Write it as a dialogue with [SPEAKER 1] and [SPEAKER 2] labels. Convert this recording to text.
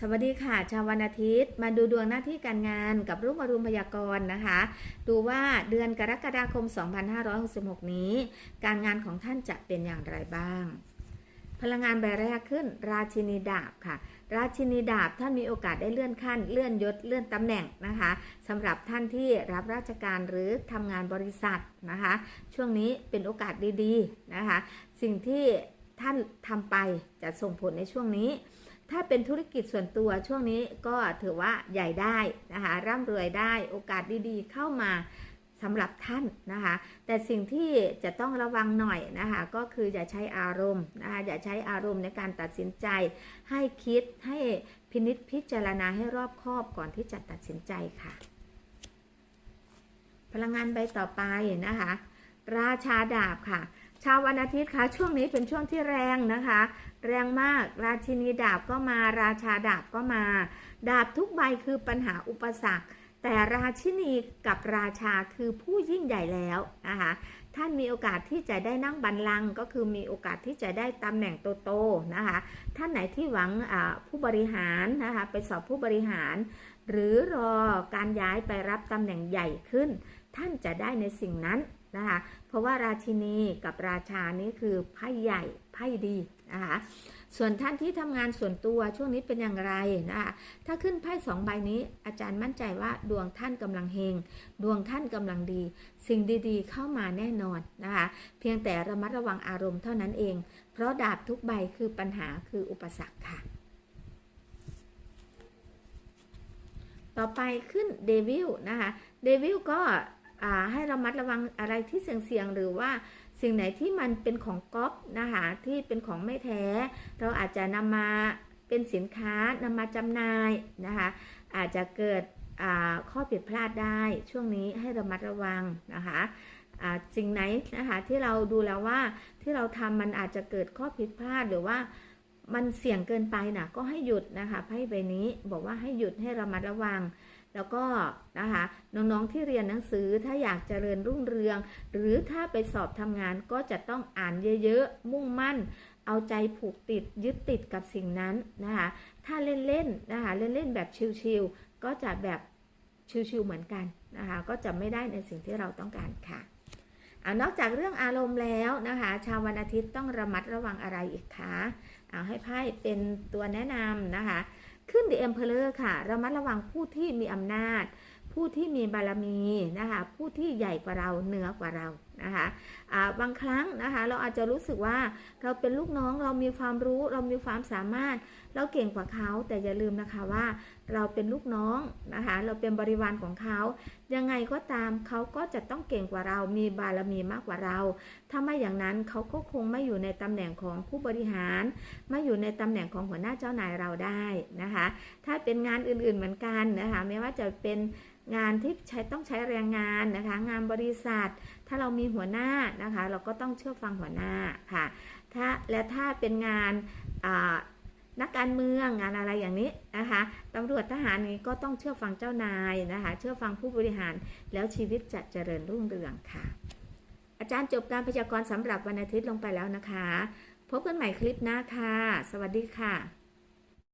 [SPEAKER 1] สวัสดีค่ะชาววันอาทิตย์ มาดูดวงหน้าที่การงานกับรูปอรุณพยากรณ์นะคะ ดูว่าเดือนกรกฎาคม 2566 นี้ การงานของท่านจะเป็นอย่างไรบ้าง พลังงานใบแรกขึ้น ราชินีดาบค่ะ ราชินีดาบท่านมีโอกาสได้เลื่อนขั้น เลื่อนยศเลื่อนตำแหน่งนะคะสำหรับท่านที่รับราชการหรือทำงานบริษัทนะคะ ช่วงนี้เป็นโอกาสดีๆนะคะ สิ่งที่ท่านทำไปจะส่งผลในช่วงนี้ ถ้าเป็นธุรกิจส่วนตัวช่วงนี้ก็ถือว่าใหญ่ได้นะคะร่ำรวยได้โอกาสดีๆ เข้ามาสำหรับท่านนะคะ แต่สิ่งที่จะต้องระวังหน่อยนะคะก็คืออย่าใช้อารมณ์นะคะอย่าใช้อารมณ์ในการตัดสินใจ ให้คิดให้พินิจพิจารณาให้รอบคอบก่อนที่จะตัดสินใจค่ะ พลังงานใบต่อไปนะคะ ราชาดาบค่ะ ชาววันอาทิตย์คะช่วงนี้เป็นช่วงที่แรงนะคะ แรงมากราชินีดาบก็มา ราชาดาบก็มา ดาบทุกใบคือปัญหาอุปสรรค แต่ราชินีกับราชาคือผู้ยิ่งใหญ่แล้วนะคะท่านมีโอกาสที่จะได้นั่งบัลลังก์ก็คือมีโอกาสที่จะได้ตำแหน่งโตๆนะคะท่านไหนที่หวังผู้บริหารนะคะไปสอบผู้บริหาร หรือรอการย้ายไปรับตำแหน่งใหญ่ขึ้น ท่านจะได้ในสิ่งนั้น นะคะเพราะว่าราชินีกับราชานี้คือไพ่ใหญ่ไพ่ดีนะคะส่วนท่านที่ทำงานส่วนตัวช่วงนี้เป็นอย่างไรนะคะถ้าขึ้นไพ่สองใบนี้ อาจารย์มั่นใจว่าดวงท่านกำลังเฮงดวงท่านกำลังดี สิ่งดีๆ เข้ามาแน่นอนนะคะเพียงแต่ระมัดระวังอารมณ์เท่านั้นเอง เพราะดาบทุกใบคือปัญหาคืออุปสรรคค่ะ ต่อไปขึ้นเดวิลนะคะเดวิลก็ ให้เรามัดระวังอะไรที่เสี่ยงๆหรือว่าสิ่งไหนที่มันเป็นของก๊อปนะคะที่เป็นของไม่แท้ เราอาจจะนำมาเป็นสินค้านำมาจำหน่ายนะคะอาจจะเกิดข้อผิดพลาดได้ช่วงนี้ให้ระมัดระวังนะคะสิ่งไหนนะคะที่เราดูแล้วว่าที่เราทำมันอาจจะเกิดข้อผิดพลาดหรือว่ามันเสี่ยงเกินไปนะก็ให้หยุดนะคะไพ่ใบนี้บอกว่าให้หยุดให้ระมัดระวัง แล้วก็นะคะน้องๆที่เรียนหนังสือถ้าอยากเจริญรุ่งเรือง หรือถ้าไปสอบทำงานก็จะต้องอ่านเยอะๆ มุ่งมั่น เอาใจผูกติดยึดติดกับสิ่งนั้นนะคะถ้าเล่นๆนะคะเล่นๆแบบชิลๆก็จะแบบชิลๆเหมือนกันนะคะก็จะไม่ได้ในสิ่งที่เราต้องการค่ะ อนอกจากเรื่องอารมณ์แล้วนะคะ ชาววันอาทิตย์ต้องระมัดระวังอะไรอีกคะเอาให้ไพ่เป็นตัวแนะนำนะคะ ขึ้น The Emperor ค่ะ ระมัดระวังผู้ที่มีอำนาจ ผู้ที่มีบารมีนะคะ ผู้ที่ใหญ่กว่าเราเหนือกว่าเรานะคะบางครั้งนะคะเราอาจจะรู้สึกว่าเราเป็นลูกน้องเรามีความรู้เรามีความสามารถ เราเก่งกว่าเขาแต่อย่าลืมนะคะว่าเราเป็นลูกน้องนะคะเราเป็นบริวารของเขา ยังไงก็ตามเขาก็จะต้องเก่งกว่าเรา มีบารมีมากกว่าเรา ถ้าไม่อย่างนั้นเขาก็คงไม่อยู่ในตำแหน่งของผู้บริหาร ไม่อยู่ในตำแหน่งของหัวหน้าเจ้านายเราได้นะคะ ถ้าเป็นงานอื่นๆเหมือนกันนะคะไม่ว่าจะเป็นงานที่ใช้ต้องใช้แรงงานนะคะ งานบริษัทถ้าเรามีหัวหน้านะคะ เราก็ต้องเชื่อฟังหัวหน้าค่ะถ้าและถ้าเป็นงานนักการเมืองงานอะไรอย่างนี้นะคะตำรวจทหารนี้ก็ต้องเชื่อฟังเจ้านายนะคะ เชื่อฟังผู้บริหารแล้วชีวิตจะเจริญรุ่งเรืองค่ะ อาจารย์จบการพยากรณ์สำหรับวันอาทิตย์ลงไปแล้วนะคะ พบกันใหม่คลิปหน้าค่ะ สวัสดีค่ะ